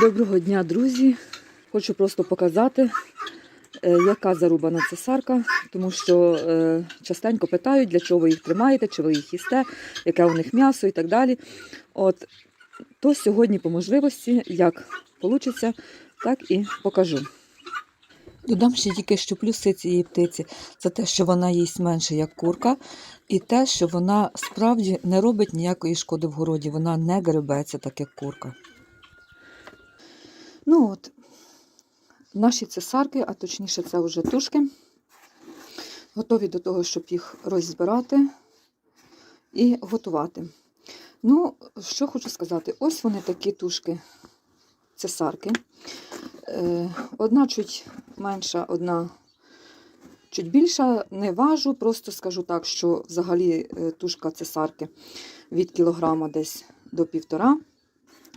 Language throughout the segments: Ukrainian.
Доброго дня, друзі! Хочу просто показати, е, яка зарубана цесарка, тому що е, частенько питають, для чого ви їх тримаєте, чи ви їх їсте, яке у них м'ясо і так далі. От, то сьогодні по можливості, як вийде, так і покажу. Додам ще тільки, що плюси цієї птиці це те, що вона їсть менше, як курка, і те, що вона справді не робить ніякої шкоди в городі, вона не гребеться, так як курка. Ну от, наші цесарки, а точніше, це вже тушки, готові до того, щоб їх розбирати і готувати. Ну, що хочу сказати, ось вони такі тушки цесарки. Е, Одна чуть менша, одна чуть більша. Не важу, просто скажу так, що взагалі е, тушка цесарки від кілограма десь до півтора.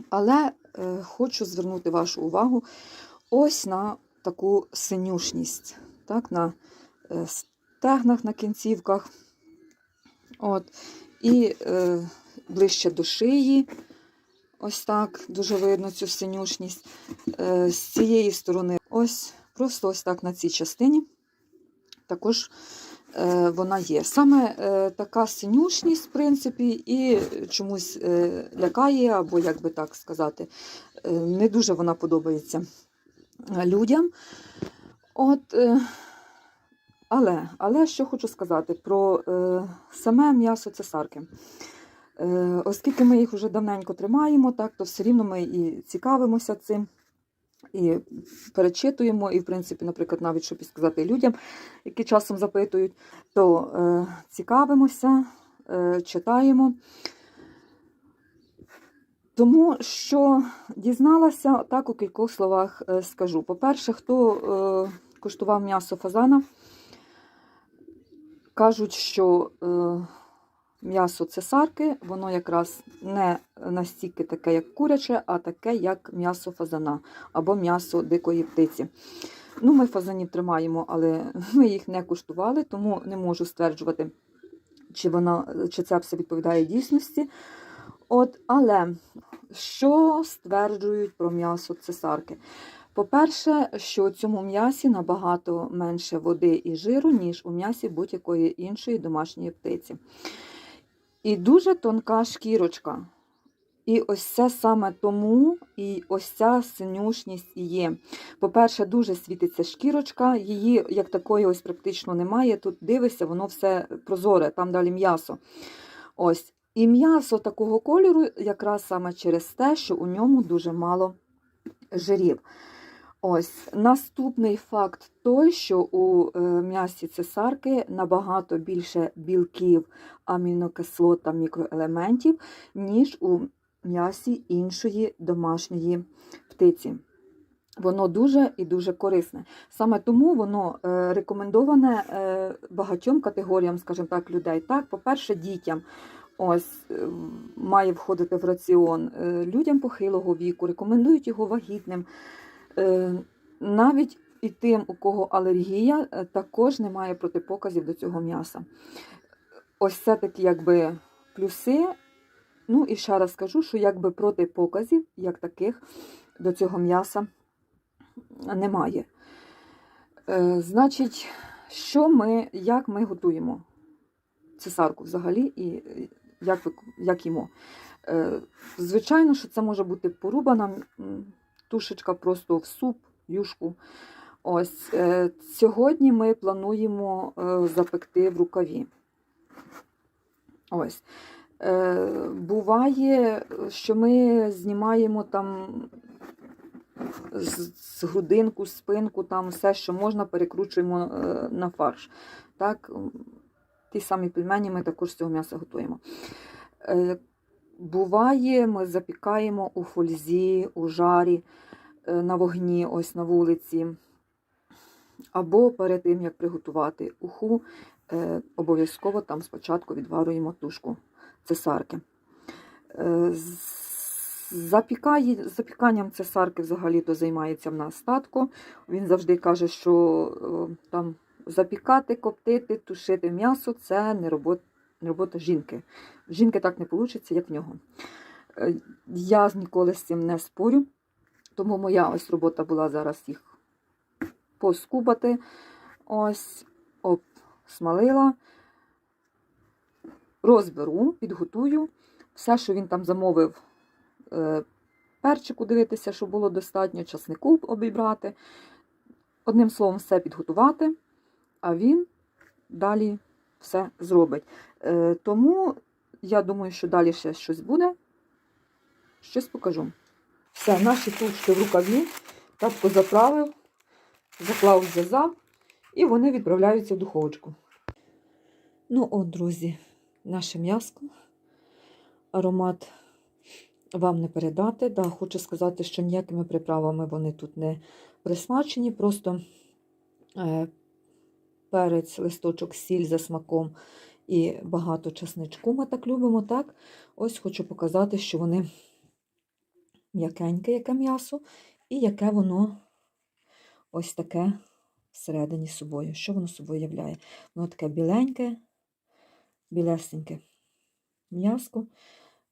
Але хочу звернути вашу увагу ось на таку синюшність, так, на е, стегнах, на кінцівках. От, І е, ближче до шиї. Ось так дуже видно цю синюшність. Е, з цієї сторони, ось, просто ось так на цій частині також е, вона є. Саме е, така синюшність, в принципі, і чомусь е, лякає, або, як би так сказати, е, не дуже вона подобається людям. От, е, але, але що хочу сказати про е, саме м'ясо цесарки. Е, Оскільки ми їх вже давненько тримаємо, так, то все рівно ми і цікавимося цим, і перечитуємо, і, в принципі, наприклад, навіть щоб сказати людям, які часом запитують, то е, цікавимося, е, читаємо. Тому що дізналася, так у кількох словах е, скажу. По-перше, хто е, куштував м'ясо фазана, кажуть, що е, м'ясо цесарки, воно якраз не настільки таке, як куряче, а таке, як м'ясо фазана або м'ясо дикої птиці. Ну, Ми фазанів тримаємо, але ми їх не куштували, тому не можу стверджувати, чи, вона, чи це все відповідає дійсності. От, Але що стверджують про м'ясо цесарки? По-перше, що у цьому м'ясі набагато менше води і жиру, ніж у м'ясі будь-якої іншої домашньої птиці. І дуже тонка шкірочка. І ось це саме тому, і ось ця синюшність і є. По-перше, дуже світиться шкірочка, її як такої ось практично немає. Тут дивишся, воно все прозоре, там далі м'ясо. Ось. І м'ясо такого кольору якраз саме через те, що у ньому дуже мало жирів. Ось наступний факт той, що у е, м'ясі цесарки набагато більше білків, амінокислот та мікроелементів, ніж у м'ясі іншої домашньої птиці. Воно дуже і дуже корисне. Саме тому воно е, рекомендоване е, багатьом категоріям, скажімо так, людей. Так, по-перше, дітям. Ось має входити в раціон людям похилого віку, рекомендують його вагітним. Е, Навіть і тим, у кого алергія, е, також немає протипоказів до цього м'яса. Ось це такі якби плюси. Ну і ще раз скажу, що якби протипоказів, як таких, до цього м'яса немає. Е, Значить, що ми, як ми готуємо цесарку взагалі і як, як їмо? Звичайно, що це може бути порубана тушечка просто в суп, юшку. Ось е, сьогодні ми плануємо е, запекти в рукаві. Ось. Е, Буває, що ми знімаємо там з, грудинку, спинку, там все, що можна, перекручуємо на фарш. Так, ті самі пельмені ми також з цього м'яса готуємо. Буває, ми запікаємо у фользі, у жарі, е, на вогні, ось на вулиці. Або перед тим, як приготувати уху, е, обов'язково там спочатку відварюємо тушку цесарки. Е, Запікає, запіканням цесарки взагалі-то займається в нас татко. Він завжди каже, що там запікати, коптити, тушити м'ясо це не робота, робота жінки. Жінки так не вийде, як в нього. Е, Я ніколи з цим не спорю, Тому моя ось робота була зараз їх поскубати. Ось, обсмалила. Розберу, підготую. Все, що він там замовив, е, перчику дивитися, щоб було достатньо, часнику обібрати. Одним словом, все підготувати, а він далі все зробить. Е, Тому я думаю, що далі ще щось буде. Щось покажу. Все, наші тушки в рукаві. Татко заправив, заклав, зв'язав, і вони відправляються в духовочку. Ну, от, друзі, наше м'яско. Аромат вам не передати. Да, хочу сказати, що ніякими приправами вони тут не присмачені, просто е, перець, листочок, сіль за смаком і багато чесничку ми так любимо, так? Ось хочу показати, що вони м'якеньке, яке м'ясо, і яке воно ось таке всередині собою. Що воно собою являє? Воно таке біленьке, білесеньке м'яско.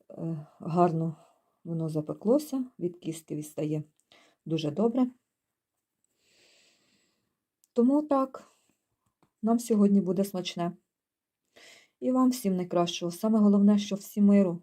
Е, Гарно воно запеклося, від кістки відстає дуже добре. Тому так, нам сьогодні буде смачне. І вам всім найкращого. Саме головне, що всі миру,